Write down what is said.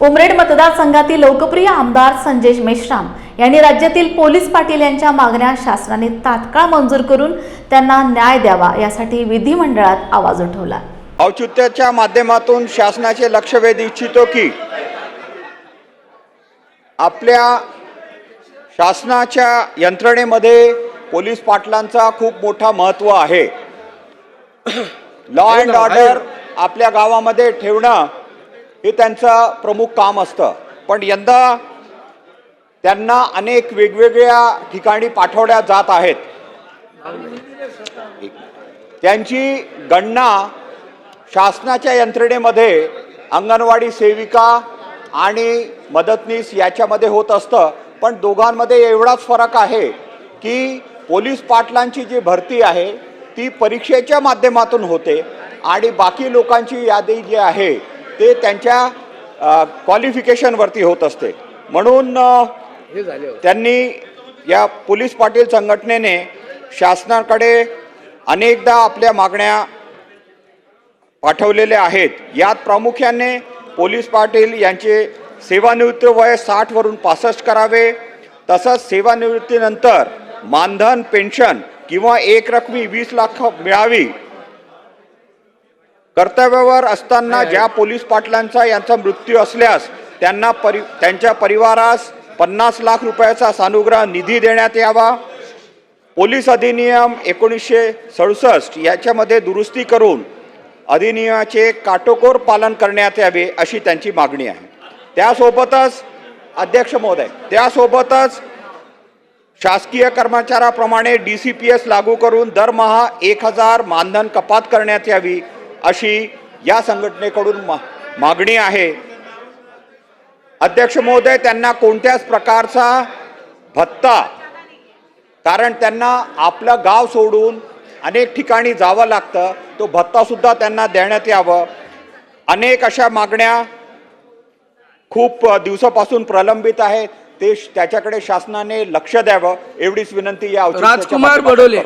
उमरेड मतदारसंघातील लोकप्रिय आमदार संजय मेश्राम यांनी राज्यातील पोलीस पाटील यांच्या मागण्या शासनाने तात्काळ मंजूर करून त्यांना न्याय द्यावा यासाठी विधिमंडळात आवाज उठवला. औचित्याच्या माध्यमातून शासनाचे लक्ष वेध इच्छितो की आपल्या शासनाच्या यंत्रणेमध्ये पोलीस पाटलांचा खूप मोठा महत्त्व आहे. लॉ अँड ऑर्डर आपल्या गावामध्ये ठेवणं हे त्यांचं प्रमुख काम असतं. पण यंदा त्यांना अनेक वेगवेगळ्या ठिकाणी पाठवल्या जात आहेत. त्यांची गणना शासनाच्या यंत्रणेमध्ये अंगणवाडी सेविका आणि मदतनीस याच्यामध्ये होत असतं. पण दोघांमध्ये एवढाच फरक आहे की पोलीस पाटलांची जी भरती आहे ती परीक्षेच्या माध्यमातून होते आणि बाकी लोकांची यादी जी आहे ते त्यांच्या क्वालिफिकेशनवरती होत असते. म्हणून त्यांनी या पोलीस पाटील संघटनेने शासनाकडे अनेकदा आपल्या मागण्या पाठवलेल्या आहेत. यात प्रामुख्याने पोलीस पाटील यांचे सेवानिवृत्त वय साठवरून पासष्ट करावे. तसंच सेवानिवृत्तीनंतर मानधन पेन्शन किंवा एक रकमी वीस लाख मिळावी. कर्तव्यावर असताना ज्या पोलीस पाटलांचा यांचा मृत्यू असल्यास त्यांना परि त्यांच्या परिवारास पन्नास लाख रुपयाचा सानुग्रह निधी देण्यात यावा. पोलीस अधिनियम एकोणीसशे सदुसष्ट याच्यामध्ये दुरुस्ती करून अधिनियमाचे काटेकोर पालन करण्यात यावे अशी त्यांची मागणी आहे. त्यासोबतच अध्यक्ष महोदय त्यासोबतच शासकीय कर्मचाऱ्याप्रमाणे डी सी पी एस लागू करून दरमहा एक हजार मानधन कपात करण्यात यावी. अशी या संघटनेकडून मा मागणी आहे. अध्यक्ष महोदय त्यांना कोणत्याच प्रकारचा भत्ता कारण त्यांना आपलं गाव सोडून अनेक ठिकाणी जावं लागतं तो भत्तासुद्धा त्यांना देण्यात यावं. अनेक अशा मागण्या खूप दिवसापासून प्रलंबित आहेत ते त्याच्याकडे शासनाने लक्ष द्यावं एवढीच विनंती या राजकुमार बडोले.